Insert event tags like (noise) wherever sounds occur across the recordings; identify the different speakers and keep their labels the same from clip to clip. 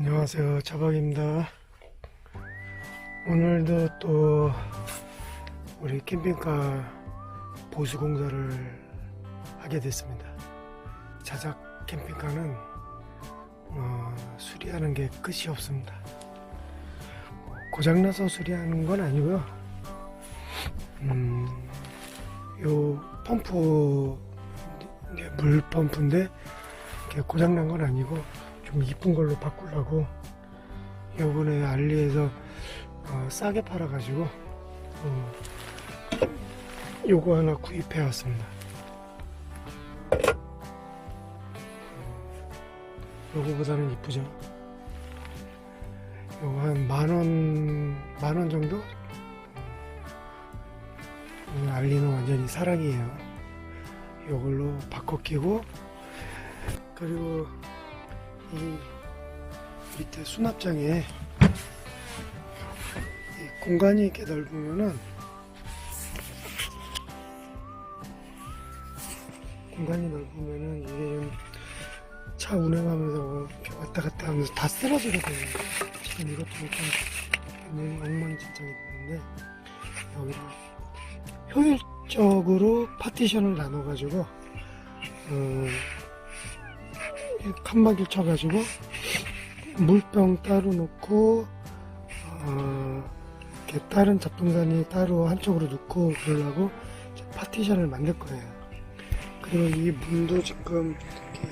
Speaker 1: 안녕하세요. 자박입니다. 오늘도 또 우리 캠핑카 보수 공사를 하게 됐습니다. 자작 캠핑카는 어, 수리하는 게 끝이 없습니다. 고장나서 수리하는 건 아니고요. 음, 요 펌프 물 펌프인데 고장난 건 아니고 좀 이쁜 걸로 바꾸려고 요번에 알리에서 어, 싸게 팔아가지고 어, 요거 하나 구입해 왔습니다. 요거보다는 이쁘죠? 요거 한 만원, 만원 정도? 음, 알리는 완전히 사랑이에요. 요걸로 바꿔 끼고, 그리고 이 밑에 수납장에 이 공간이 이렇게 넓으면은 공간이 넓으면은 이게 좀 차 운행하면서 이렇게 왔다 갔다 하면서 다 쓰러지거든요. 지금 이것도 좀 엉망진창이 됐는데 여기를 효율적으로 파티션을 나눠가지고 어, 칸막이를 쳐가지고 물병 따로 놓고 어, 이렇게 다른 잡동사니 따로 한쪽으로 놓고 그러려고 파티션을 만들 거예요. 그리고 이 문도 지금 이렇게,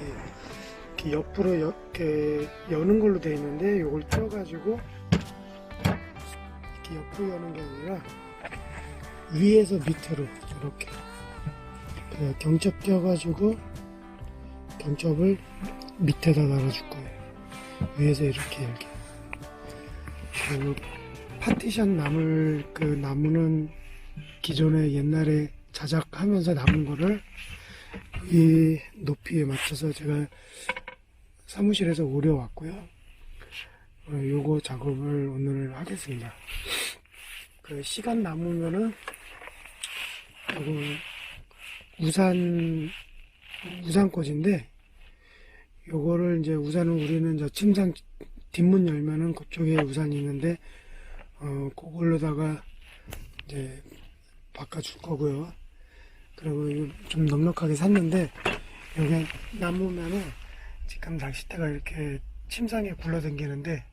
Speaker 1: 이렇게 옆으로 여, 이렇게 여는 걸로 되어 있는데 이걸 쪄가지고 이렇게 옆으로 여는 게 아니라 위에서 밑으로 이렇게 그 경첩 껴가지고 경첩을 밑에다 달아줄 거예요. 위에서 이렇게 이렇게. 그리고 파티션 나물 그 나무는 기존에 옛날에 자작하면서 남은 거를 이 높이에 맞춰서 제가 사무실에서 오려왔고요. 어, 요거 작업을 오늘 하겠습니다. 그 시간 남으면은 요거 우산 우산꽂인데 요거를 이제 우산은 우리는 저 침상 뒷문 열면은 그쪽에 우산이 있는데 어 그걸로다가 이제 바꿔줄 거고요. 그리고 좀 넉넉하게 샀는데 여기 남으면은 지금 낚싯대가 이렇게 침상에 굴러다니는데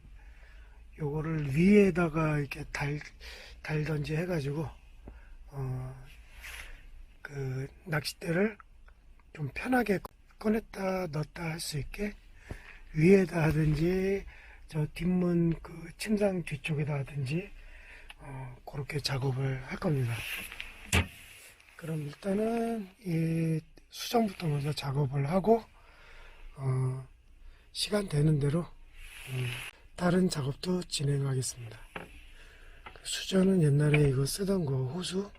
Speaker 1: 요거를 위에다가 이렇게 달 달던지 해가지고 어 그 낚싯대를 좀 편하게 꺼냈다 넣었다 할 수 있게 위에다 하든지 저 뒷문 그 침상 뒤쪽에다 하든지 어, 그렇게 작업을 할 겁니다. 그럼 일단은 이 수정부터 먼저 작업을 하고 어, 시간 되는 대로 음, 다른 작업도 진행하겠습니다. 그 수저는 옛날에 이거 쓰던 거 호수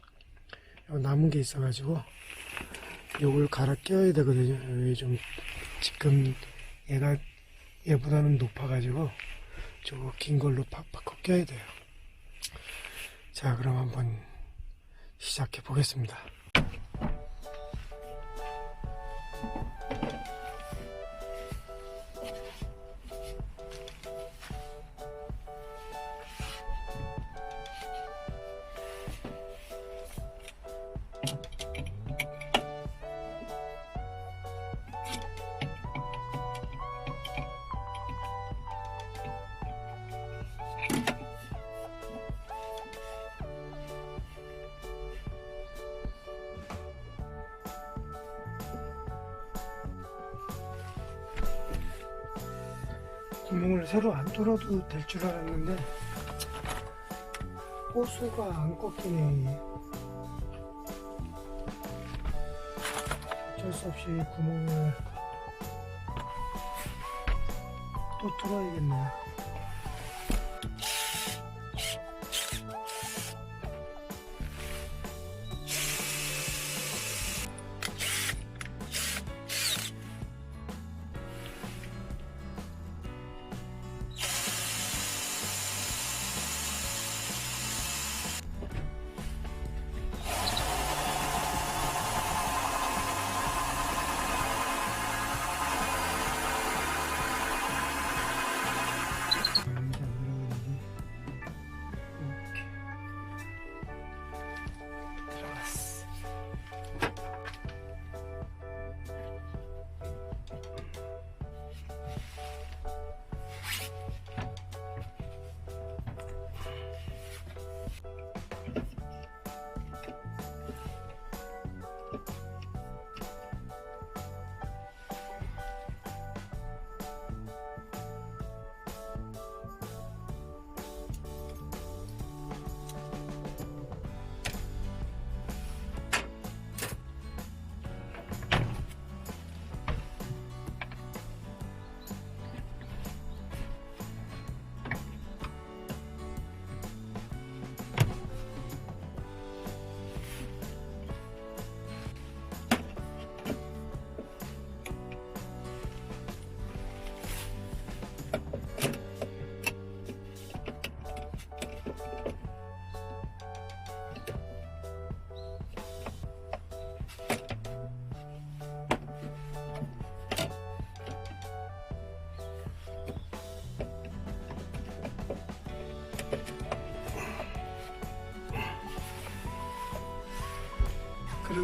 Speaker 1: 요 남은 게 있어가지고 요걸 갈아 껴야 되거든요. 여기 좀 지금 얘가 얘보다는 높아 가지고 저거 긴 걸로 팍 바꿔 껴야 돼요. 자, 그럼 한번 시작해 보겠습니다. 새로 안 뚫어도 될 줄 알았는데 호수가 안 꺾이네. 어쩔 수 없이 구멍을 또 뚫어야겠네요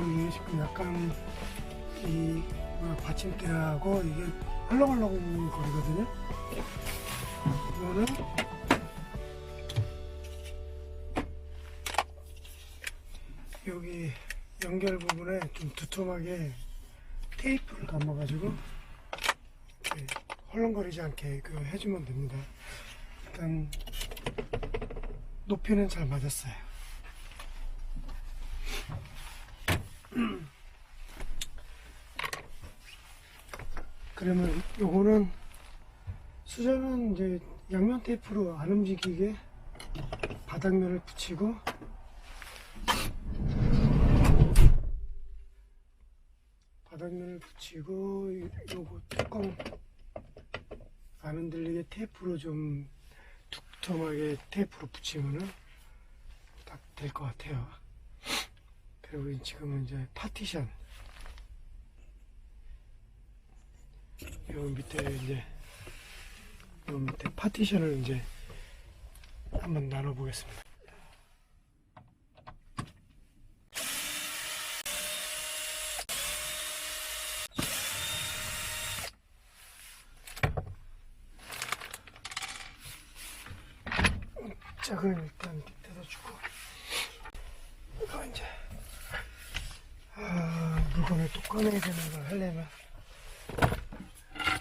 Speaker 1: 이게 지금 약간 이 뭐야, 받침대하고 이게 헐렁헐렁 거리거든요. 이거는 여기 연결 부분에 좀 두툼하게 테이프를 감아가지고 헐렁거리지 않게 그 해주면 됩니다. 일단 높이는 잘 맞았어요. 그러면 요거는 수저는 이제 양면 테이프로 안 움직이게 바닥면을 붙이고 바닥면을 붙이고 요- 요거 뚜껑 안 흔들리게 테이프로 좀 두툼하게 테이프로 붙이면은 딱 될 것 같아요. 그리고 지금은 이제 파티션 요 밑에 이제 요 밑에 파티션을 이제 한번 나눠 보겠습니다. 짝은 일단 밑에다 주고 이거 이제 아, 물건을 또 꺼내야 되는 걸 하려면.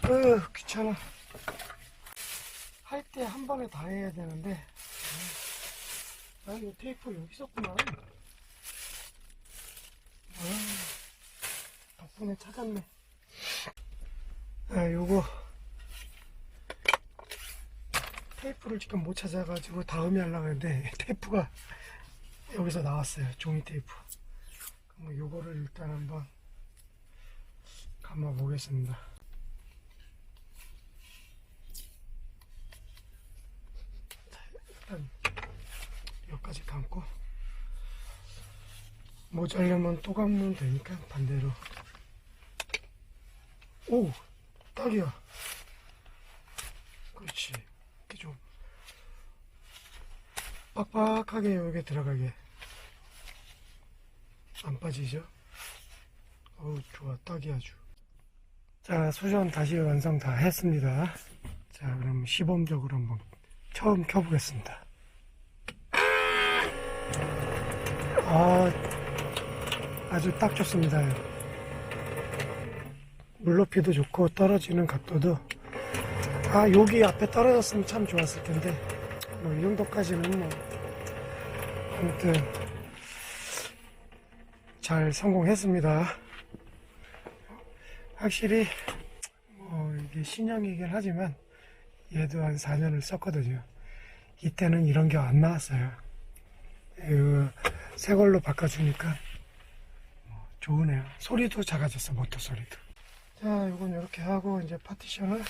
Speaker 1: 으 귀찮아. 할 때 한 번에 다 해야 되는데. 아 이거 테이프 여기 있었구나. 아, 덕분에 찾았네. 아 요거. 테이프를 지금 못 찾아가지고 다음에 하려고 했는데 (laughs) 테이프가 여기서 나왔어요. 종이 테이프. 그럼 요거를 일단 한번 감아 보겠습니다. 일단 여기까지 감고 모자려면 또 감으면 되니까 반대로. 오 딱이야. 그렇지. 이렇게 좀 빡빡하게 여기 들어가게. 안 빠지죠? 어우 좋아. 딱이 아주 자 수전 다시 완성 다 했습니다. 자 그럼 시범적으로 한번 처음 켜보겠습니다. 아 아주 딱 좋습니다. 물높이도 좋고 떨어지는 각도도. 아 여기 앞에 떨어졌으면 참 좋았을 텐데. 뭐 이 정도까지는 뭐. 아무튼 잘 성공했습니다 확실히 뭐 이게 신형이긴 하지만 얘도 한 4년을 썼거든요. 이때는 이런 게 안 나왔어요. 이거 새 걸로 바꿔주니까 뭐 좋으네요. 소리도 작아졌어 모터 소리도. 자 이건 이렇게 하고 이제 파티션을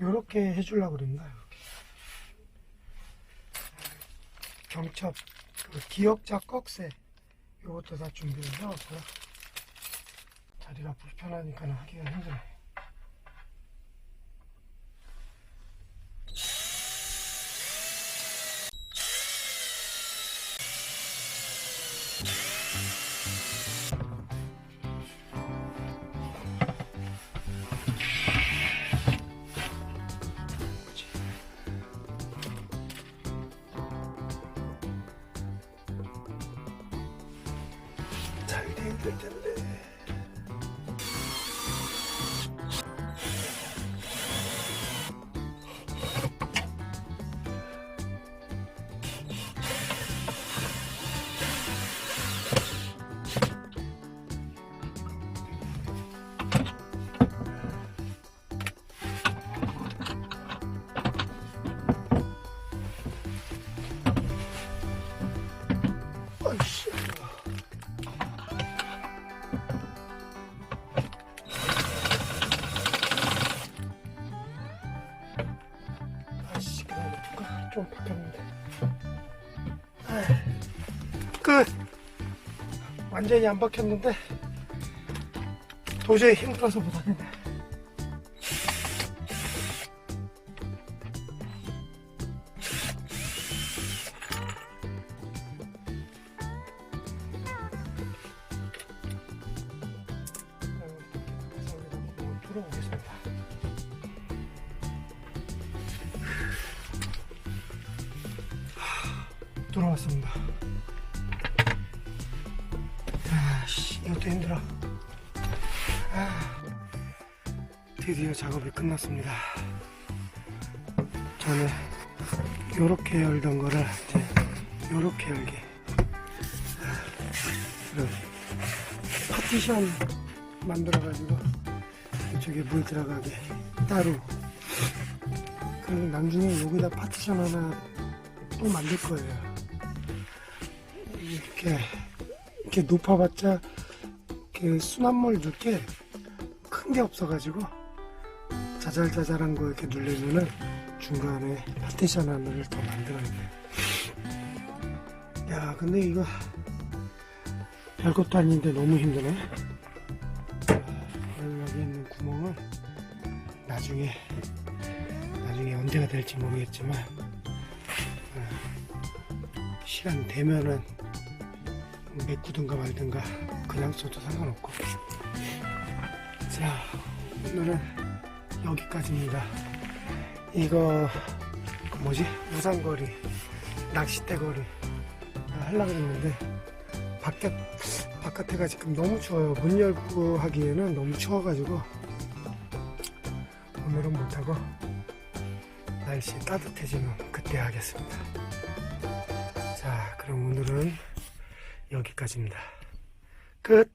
Speaker 1: 요렇게 해주려고 그랬나 이렇게 경첩 그 기역자 꺽쇠 요것도 다 준비를 해왔고요. 자리가 불편하니까 하기가 잘 좀 바뀌었는데 (laughs) 끝! 완전히 안 바뀌었는데 도저히 힘들어서 못하겠네. 음, 뭐, 들어오겠습니다. 돌아왔습니다. 아씨, 이것도 힘들어. 아, 드디어 작업이 끝났습니다. 전에 요렇게 열던 거를 이제 요렇게 열게. 아, 파티션 만들어 가지고 이쪽에 물 들어가게 따로. 그리고 나중에 여기다 파티션 하나 또 만들 거예요. 이렇게 이렇게 높아봤자 그 수납물 넣을 게큰 게 없어가지고 자잘자잘한 거 이렇게 누르면은 중간에 파티션 하나를 더 만들어야 돼. 야, 근데 이거 별것도 아닌데 너무 힘드네. 그리고 여기 있는 구멍은 나중에 나중에 언제가 될지 모르겠지만 어, 시간 되면은 메꾸든가 말든가 그냥 써도 상관없고. 자 오늘은 여기까지입니다. 이거 그 뭐지? 우산거리 낚싯대거리 하려고 했는데 바깥 바깥에가 지금 너무 추워요. 문 열고 하기에는 너무 추워가지고 오늘은 못하고 날씨 따뜻해지면 그때 하겠습니다. 자 그럼 오늘은 여기까지입니다. 끝